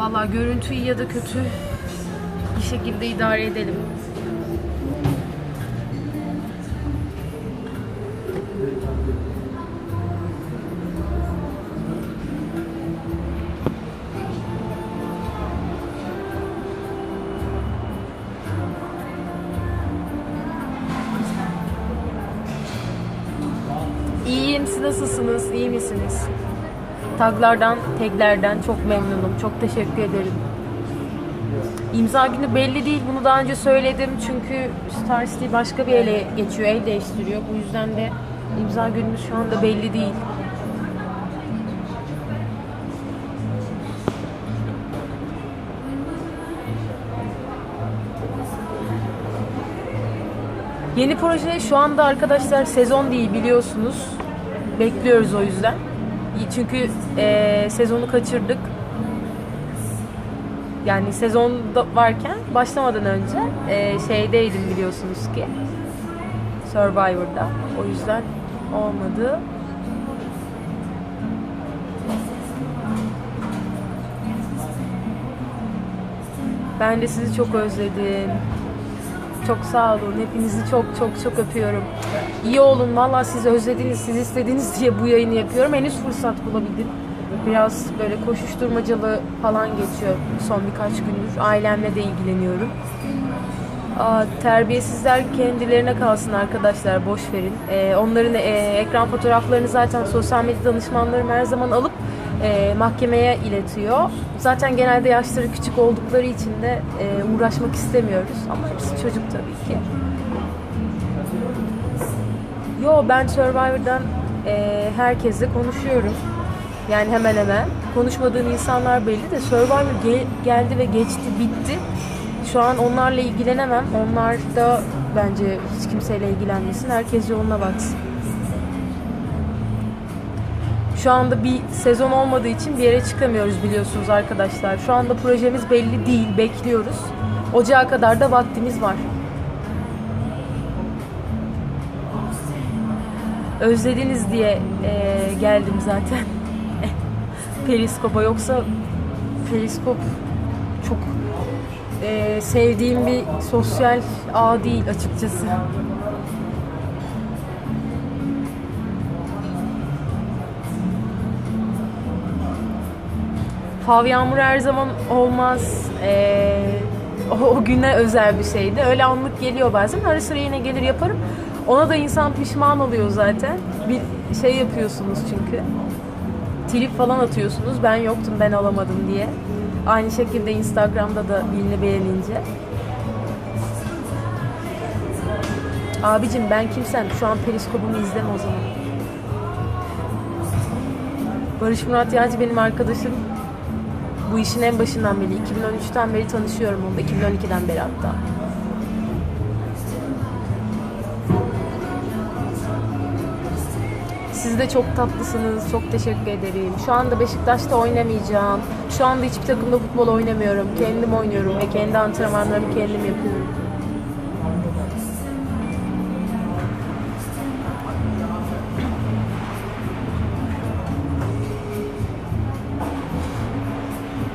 Valla görüntü iyi ya da kötü bir şekilde idare edelim. İyiyim, siz nasılsınız? İyi misiniz? Taglardan, taglerden çok memnunum. Çok teşekkür ederim. İmza günü belli değil. Bunu daha önce söyledim. Çünkü Star City başka bir ele geçiyor. El değiştiriyor. Bu yüzden de imza günümüz şu anda belli değil. Yeni proje şu anda arkadaşlar sezon değil biliyorsunuz. Bekliyoruz o yüzden. Çünkü eee, sezonu kaçırdık. Yani sezonda varken başlamadan önce eee, şeydeydim biliyorsunuz ki. Survivor'da. O yüzden olmadı. Ben de sizi çok özledim. Çok sağ olun. Hepinizi çok çok çok öpüyorum. İyi olun. Valla siz özlediniz, siz istediniz diye bu yayını yapıyorum. Henüz fırsat bulabildim. Biraz böyle koşuşturmacalı falan geçiyor son birkaç gündür. Ailemle de ilgileniyorum. Aa, terbiyesizler kendilerine kalsın arkadaşlar boş verin. Ee, onların e, ekran fotoğraflarını zaten sosyal medya danışmanlarım her zaman alıp e, mahkemeye iletiyor. Zaten genelde yaşları küçük oldukları için de e, uğraşmak istemiyoruz. Ama hepsi çocuk tabii ki. Yo ben Survivor'dan e, herkesle konuşuyorum. Yani hemen hemen. Konuşmadığım insanlar belli de Survivor gel- geldi ve geçti, bitti. Şu an onlarla ilgilenemem. Onlar da bence hiç kimseyle ilgilenmesin. Herkes yoluna baksın. Şu anda bir sezon olmadığı için bir yere çıkamıyoruz biliyorsunuz arkadaşlar. Şu anda projemiz belli değil, bekliyoruz. Ocağa kadar da vaktimiz var. Özlediniz diye eee, geldim zaten. Periskop'a yoksa Periskop çok eee, sevdiğim bir sosyal ağ değil açıkçası. Fav yağmur her zaman olmaz. Ee, o, o güne özel bir şeydi. Öyle anlık geliyor bazen. Ara sıra yine gelir yaparım. Ona da insan pişman oluyor zaten. Bir şey yapıyorsunuz çünkü. Trip falan atıyorsunuz. Ben yoktum, ben alamadım diye. Aynı şekilde Instagram'da da birini beğenince. Abicim ben kimsem? Şu an periskopumu izleme o zaman. Barış Murat Yağcı benim arkadaşım. Bu işin en başından beri, 2013'ten beri tanışıyorum onu da, 2012'den beri hatta. Siz de çok tatlısınız, çok teşekkür ederim. Şu anda Beşiktaş'ta oynamayacağım. Şu anda hiçbir takımda futbol oynamıyorum. Kendim oynuyorum ve kendi antrenmanlarımı kendim yapıyorum.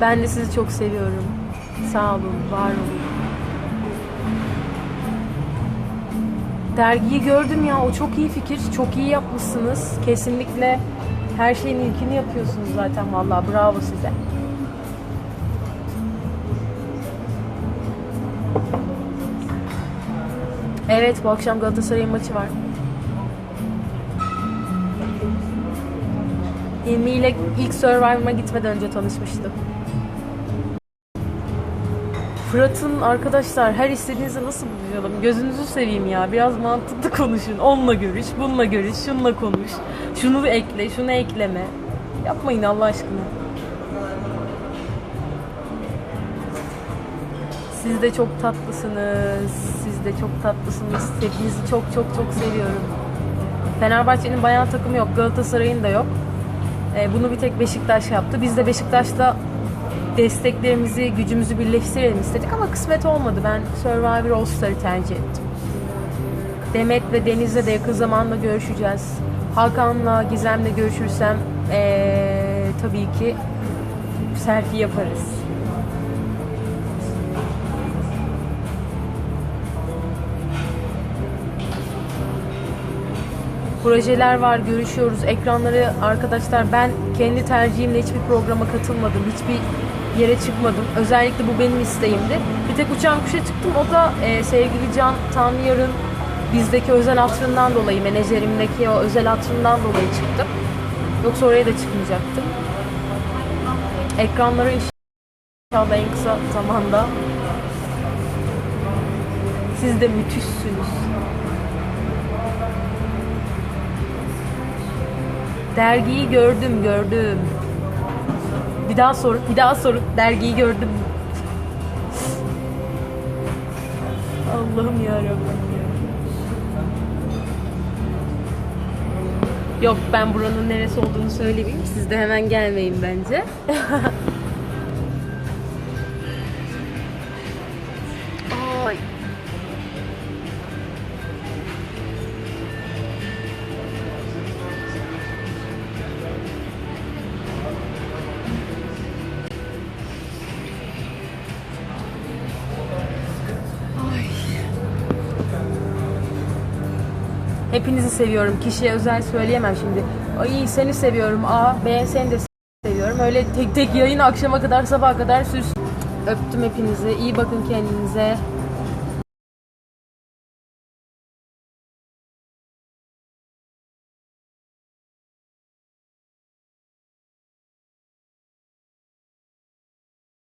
Ben de sizi çok seviyorum. Sağ olun, var olun. Dergiyi gördüm ya, o çok iyi fikir. Çok iyi yapmışsınız. Kesinlikle her şeyin ilkini yapıyorsunuz zaten vallahi bravo size. Evet, bu akşam Galatasaray'ın maçı var. İlmi ile ilk Survivor'a gitmeden önce tanışmıştım. Fırat'ın arkadaşlar her istediğinizi nasıl buluşalım? Gözünüzü seveyim ya. Biraz mantıklı konuşun. Onunla görüş, bununla görüş, şununla konuş. Şunu ekle, şunu ekleme. Yapmayın Allah aşkına. Siz de çok tatlısınız. Siz de çok tatlısınız. Hepinizi çok çok çok seviyorum. Fenerbahçe'nin bayan takımı yok. Galatasaray'ın da yok. E, bunu bir tek Beşiktaş yaptı. Biz de Beşiktaş'ta desteklerimizi, gücümüzü birleştirelim istedik ama kısmet olmadı. Ben Survivor All Star'ı tercih ettim. Demet ve Deniz'le de yakın zamanda görüşeceğiz. Hakan'la, Gizem'le görüşürsem ee, tabii ki selfie yaparız. projeler var, görüşüyoruz. Ekranları arkadaşlar ben kendi tercihimle hiçbir programa katılmadım. Hiçbir yere çıkmadım. Özellikle bu benim isteğimdi. Bir tek uçan kuşa çıktım. O da e, sevgili Can Tanrıyar'ın bizdeki özel hatırından dolayı, menajerimdeki o özel hatırından dolayı çıktım. Yoksa oraya da çıkmayacaktım. Ekranları inşallah en kısa zamanda. Siz de müthişsiniz. Dergiyi gördüm, gördüm. Bir daha sor, bir daha sorun. Dergiyi gördüm. Allah'ım ya Yok ben buranın neresi olduğunu söylemeyeyim. Siz de hemen gelmeyin bence. Hepinizi seviyorum. Kişiye özel söyleyemem şimdi. Ay seni seviyorum. A, B seni de seviyorum. Öyle tek tek yayın akşama kadar sabaha kadar süs. Öptüm hepinizi. İyi bakın kendinize.